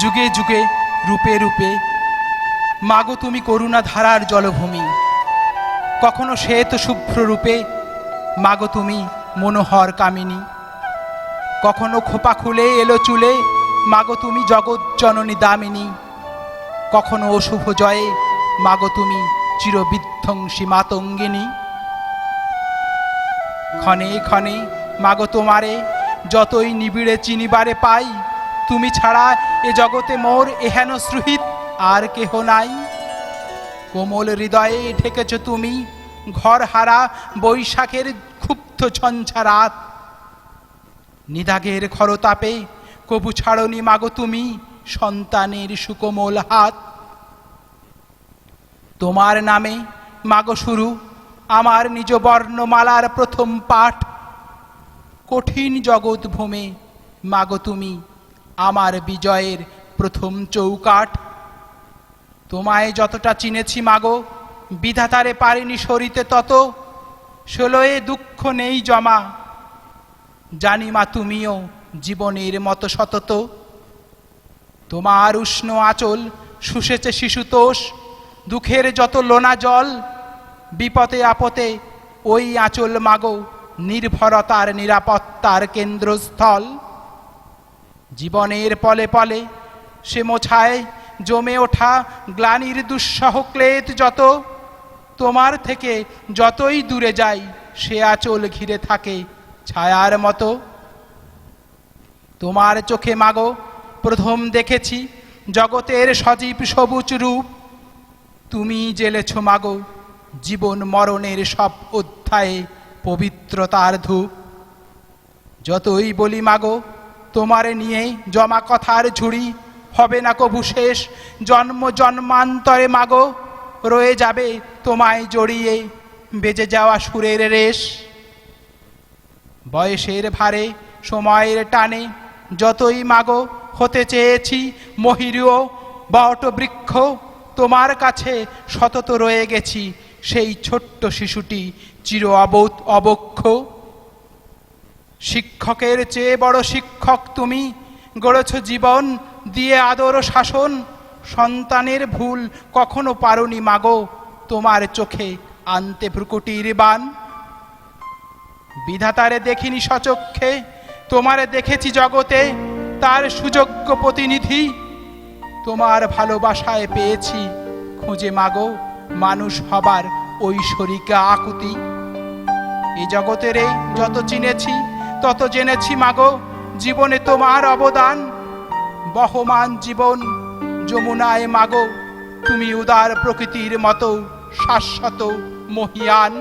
যুগে যুগে, রূপে রূপে। মাগো তুমি করুণা ধারার জলভূমি। কখনো শ্বেত শুভ্র রূপে মাগো তুমি মনোহর কামিনী কখনো খোপা খুলে এলো চুলে, মাগো তুমি জগৎ জননী দামিনী। কখনো অশুভ জয়ে, মাগো তুমি চিরবিধ্বংসী মাতঙ্গিনী। ক্ষণে ক্ষণে, মাগো তোমারে, যতই নিবিড়ে চিনিবারে পাই, তুমি ছাড়া এ জগতে মোর এহেন সুহিত আর কেহ নাই। কোমল হৃদয়ে ঢেকেছ তুমি, ঘর হারা বৈশাখের ক্ষুব্ধ ঝঞ্ঝা রাত। নিদাগের খরতাপে কবু ছাড়নি মাগো তুমি, সন্তানের সুকোমল হাত। তোমার নামে মাগো শুরু, আমার নিজ বর্ণমালার প্রথম পাঠ। কঠিন জগৎ ভূমে মাগো তুমি আমার বিজয়ের প্রথম চৌকাঠ। তোমায় যতটা চিনেছি মাগো, বিধাতারে পারিনি সরিতে তত। ষোলোয়ে দুঃখ নেই জমা। জানি মা তুমিও জীবনের মতো সতত। তোমার উষ্ণ আঁচল শুষেছে শিশুতোষ দুঃখের যত লোনা জল, বিপদে আপদে ওই আঁচল মাগো, নির্ভরতার নিরাপত্তার কেন্দ্রস্থল। জীবনের পলে পলে সে মোছায় জমে ওঠা গ্লানির দুঃসহ ক্লেত যত, তোমার থেকে যতই দূরে যাই সে আঁচল ঘিরে থাকে ছায়ার মতো। তোমার চোখে মাগো, প্রথম দেখেছি জগতের সজীব সবুজ রূপ। তুমি জেলেছ মাগো, জীবন মরণের সব অধ্যায়ে পবিত্রতার ধূপ। যতই বলি মাগো তোমারে নিয়ে জমা কথার ঝুড়ি। হবে না কবু শেষ। জন্ম জন্মান্তরে মাগো। রয়ে যাবে তোমায় জড়িয়ে। বেজে যাওয়া সুরের রেশ। বয়সের ভারে, সময়ের টানে। যতই মাগো, হতে চেয়েছি মহিরীয় বট বৃক্ষ, তোমার কাছে সতত রয়ে গেছি। সেই ছোট্ট শিশুটি চির অবোধ অবক্ষ। শিক্ষকের চেয়ে বড় শিক্ষক তুমি। গড়েছ জীবন, দিয়ে আদর শাসন। সন্তানের ভুল কখনো পারনি মাগো, তোমার চোখে আনতে ভ্রুকুটির বান। বিধাতারে দেখিনি সচক্ষে, তোমারে দেখেছি জগতে, তার সুযোগ্য প্রতিনিধি। তোমার ভালোবাসায় পেয়েছি খুঁজে মাগো, মানুষ হবার ঐশ্বরিকা আকুতি। এই জগতের যত চিনেছি তত জেনেছি মাগো, জীবনে তোমার অবদান। বহমান জীবন যমুনায় মাগো, তুমি উদার প্রকৃতির মতো শাশ্বত মহিয়ান।